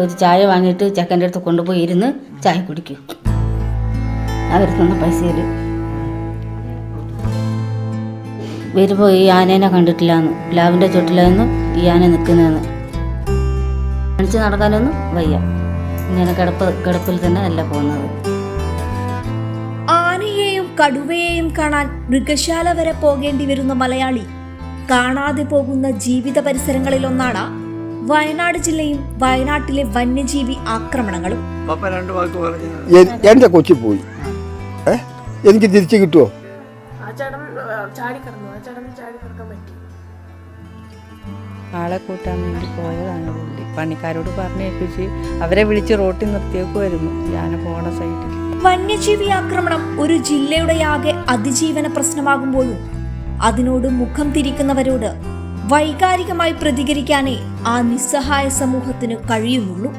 ഒരു ചായ വാങ്ങിയിട്ട് ചെക്കന്റെ അടുത്ത് കൊണ്ടുപോയി ഇരുന്ന് ചായ കുടിക്കും. അവർ തന്ന പൈസയിൽ വരുമ്പോൾ ഈ ആനേനെ കണ്ടിട്ടില്ലാന്ന് പ്ലാവിന്റെ ചുട്ടിലായിരുന്നു ഈ ആന നിൽക്കുന്നതെന്ന് കാണിച്ച് നടക്കാനൊന്നും വയ്യ. ഇങ്ങനെ കിടപ്പ് കിടപ്പിൽ തന്നെ അല്ല പോകുന്നത്. ആനയെയും കടുവയെയും കാണാൻ മൃഗശാല വരെ പോകേണ്ടി വരുന്ന മലയാളി കാണാതെ പോകുന്ന ജീവിത പരിസരങ്ങളിലൊന്നാണ് വയനാട് ജില്ലയും വയനാട്ടിലെ വന്യജീവി ആക്രമണങ്ങളും എന്റെ രണ്ട് വാക്ക് പറഞ്ഞു എ- കൊച്ചി പോയി. എനിക്ക് തിരിച്ചു കിട്ടുമോ ആ ചാടി കിടന്നു. ആ ചാടി കിടക്കാൻ പറ്റി. ആളെ കൂട്ടാൻ വേണ്ടി പോയതാണ് പുള്ളി. പണിക്കാരോട് പറഞ്ഞേൽപ്പിച്ച് അവരെ വിളിച്ച് റോട്ടിൽ നിർത്തിയേക്കുമായിരുന്നു ഞാൻ പോണ സൈഡിൽ. വന്യജീവി ആക്രമണം ഒരു ജില്ലയുടെ ആകെ അതിജീവന പ്രശ്നമാകുമ്പോഴും അതിനോട് മുഖം തിരിക്കുന്നവരോട് വൈകാരികമായി പ്രതികരിക്കാനേ ആ നിസ്സഹായ സമൂഹത്തിന് കഴിയുന്നുള്ളൂ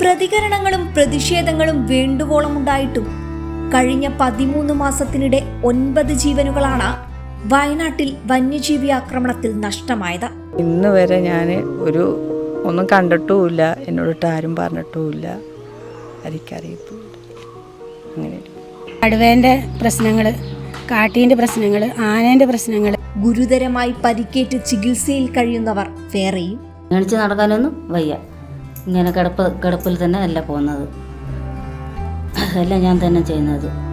പ്രതികരണങ്ങളും പ്രതിഷേധങ്ങളും വേണ്ടുവോളം ഉണ്ടായിട്ടും കഴിഞ്ഞ പതിമൂന്ന് മാസത്തിനിടെ ഒൻപത് ജീവനുകളാണ് വയനാട്ടിൽ വന്യജീവി ആക്രമണത്തിൽ നഷ്ടമായത്. ഇന്ന് വരെ ഞാൻ ഒരു ഒന്നും കണ്ടിട്ടുമില്ല. എന്നോട് ആരും പറഞ്ഞിട്ടുമില്ല. എനിക്കറിയത്തുമില്ല അങ്ങനെ. കടുവേന്റെ പ്രശ്നങ്ങൾ കാട്ടീന്റെ പ്രശ്നങ്ങൾ ആനേന്റെ പ്രശ്നങ്ങൾ ഗുരുതരമായി പരിക്കേറ്റ് ചികിത്സയിൽ കഴിയുന്നവർ വേറെയും. എണിച്ച് നടക്കാനൊന്നും വയ്യ. ഇങ്ങനെ കിടപ്പ് കിടപ്പിൽ തന്നെ അല്ല പോകുന്നത്. എല്ലാം ഞാൻ തന്നെ ചെയ്യുന്നത്.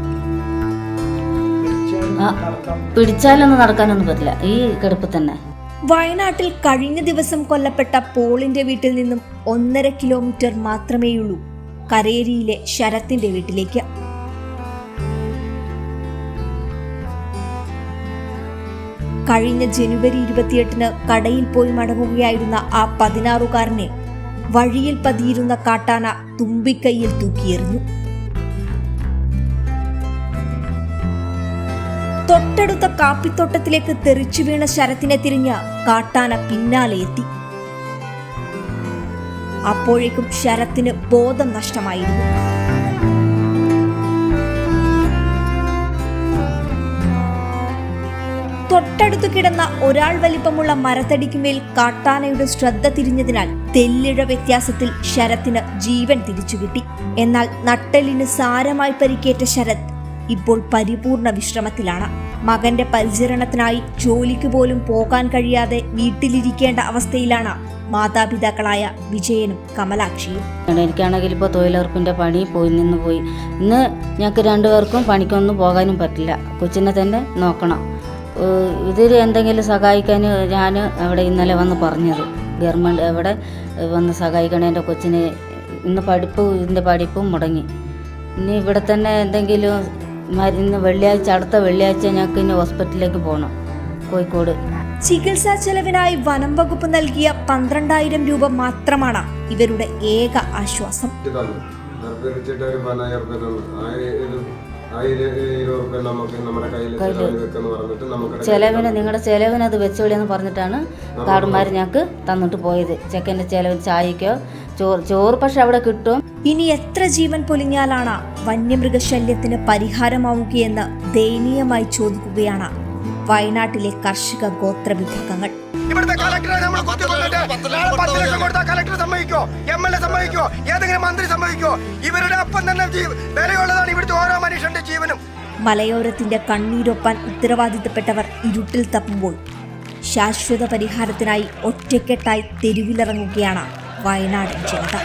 പിടിച്ചാലൊന്നും നടക്കാനൊന്നും പറ്റില്ല. ഈ കിടപ്പ് തന്നെ. വയനാട്ടിൽ കഴിഞ്ഞ ദിവസം കൊല്ലപ്പെട്ട പോളിന്റെ വീട്ടിൽ നിന്നും ഒന്നര കിലോമീറ്റർ മാത്രമേയുള്ളൂ കരേരിയിലെ ശരത്തിന്റെ വീട്ടിലേക്ക്. കഴിഞ്ഞ ജനുവരി ഇരുപത്തിയെട്ടിന് കടയിൽ പോയി മടങ്ങുകയായിരുന്ന ആ പതിനാറുകാരനെ വഴിയിൽ പതിയിരുന്ന കാട്ടാന തുമ്പിക്കൈയിൽ തൂക്കിയെറിഞ്ഞു. തൊട്ടടുത്ത കാപ്പിത്തോട്ടത്തിലേക്ക് തെറിച്ചു വീണ ശരത്തിനെ തിരിഞ്ഞ് കാട്ടാന പിന്നാലെ എത്തി. അപ്പോഴേക്കും ശരത്തിന് ബോധം നഷ്ടമായിരുന്നു. തൊട്ടടുത്തു കിടന്ന ഒരാൾ വലിപ്പമുള്ള മരത്തടിക്കുമേൽ കാട്ടാനയുടെ ശ്രദ്ധ തിരിഞ്ഞതിനാൽ തെല്ലിഴ വ്യത്യാസത്തിൽ ശരത്തിന് ജീവൻ തിരിച്ചു കിട്ടി എന്നാൽ നട്ടലിന് സാരമായി പരിക്കേറ്റ ശരത് ഇപ്പോൾ പരിപൂർണ വിശ്രമത്തിലാണ്. മകന്റെ പരിചരണത്തിനായി ജോലിക്ക് പോലും പോകാൻ കഴിയാതെ വീട്ടിലിരിക്കേണ്ട അവസ്ഥയിലാണ് മാതാപിതാക്കളായ വിജയനും കമലാക്ഷിയും. എനിക്കാണെങ്കിൽ ഇപ്പോൾ തൊഴിലുറപ്പിന്റെ പണി പോയി നിന്ന് പോയി. ഇന്ന് ഞങ്ങൾക്ക് രണ്ടുപേർക്കും പണിക്കൊന്നും പോകാനും പറ്റില്ല. കൊച്ചിനെ തന്നെ നോക്കണം. ഇതിൽ എന്തെങ്കിലും സഹായിക്കാൻ ഞാൻ അവിടെ ഇന്നലെ വന്ന് പറഞ്ഞത്. ഗവൺമെന്റ് അവിടെ വന്ന് സഹായിക്കണം എന്റെ കൊച്ചിനെ. ഇന്ന് പഠിപ്പ് ഇതിന്റെ പഠിപ്പും മുടങ്ങി. ഇനി ഇവിടെ തന്നെ എന്തെങ്കിലും മരു- ഇന്ന് വെള്ളിയാഴ്ച അടുത്ത വെള്ളിയാഴ്ച ഞങ്ങൾക്ക് ഇനി ഹോസ്പിറ്റലിലേക്ക് പോകണം. കോഴിക്കോട്. ചികിത്സാ ചെലവിനായി വനം വകുപ്പ് നൽകിയ പന്ത്രണ്ടായിരം രൂപ മാത്രമാണ് ഇവരുടെ ഏക ആശ്വാസം. ചെലവിന് നിങ്ങളുടെ ചെലവിന് അത് വെച്ചോളിയെന്ന് പറഞ്ഞിട്ടാണ് കാടുമാർ ഞങ്ങൾക്ക് തന്നിട്ട് പോയത്. ചെക്കന്റെ ചെലവ് ചായക്കോ ചോറ് ചോറ് പക്ഷെ അവിടെ കിട്ടും. ഇനി എത്ര ജീവൻ പൊലിഞ്ഞാലാണ് വന്യമൃഗശല്യത്തിന് പരിഹാരമാവുകയെന്ന് ദയനീയമായി ചോദിക്കുകയാണ് വയനാട്ടിലെ കർഷക ഗോത്ര വിഭാഗങ്ങൾ ഇവിടുത്തെ കളക്ടറെ നമ്മൾ കുത്തിക്കൊന്നിട്ട് നാളെ പത്ത് ലക്ഷം കൊടുത്താൽ കളക്ടർ സമ്മതിക്കോ? എം എൽ എ സമ്മതിക്കോ? ഏതെങ്കിലും മന്ത്രി സമ്മതിക്കോ? ഇവരുടെ തന്നെ വിലയുള്ളതാണ് ഇവിടുത്തെ ഓരോ മനുഷ്യന്റെ ജീവനും. മലയോരത്തിന്റെ കണ്ണീരൊപ്പാൻ ഉത്തരവാദിത്തപ്പെട്ടവർ ഇരുട്ടിൽ തപ്പുമ്പോൾ ശാശ്വത പരിഹാരത്തിനായി ഒറ്റക്കെട്ടായി തെരുവിലിറങ്ങുകയാണ് വയനാട് ജനത.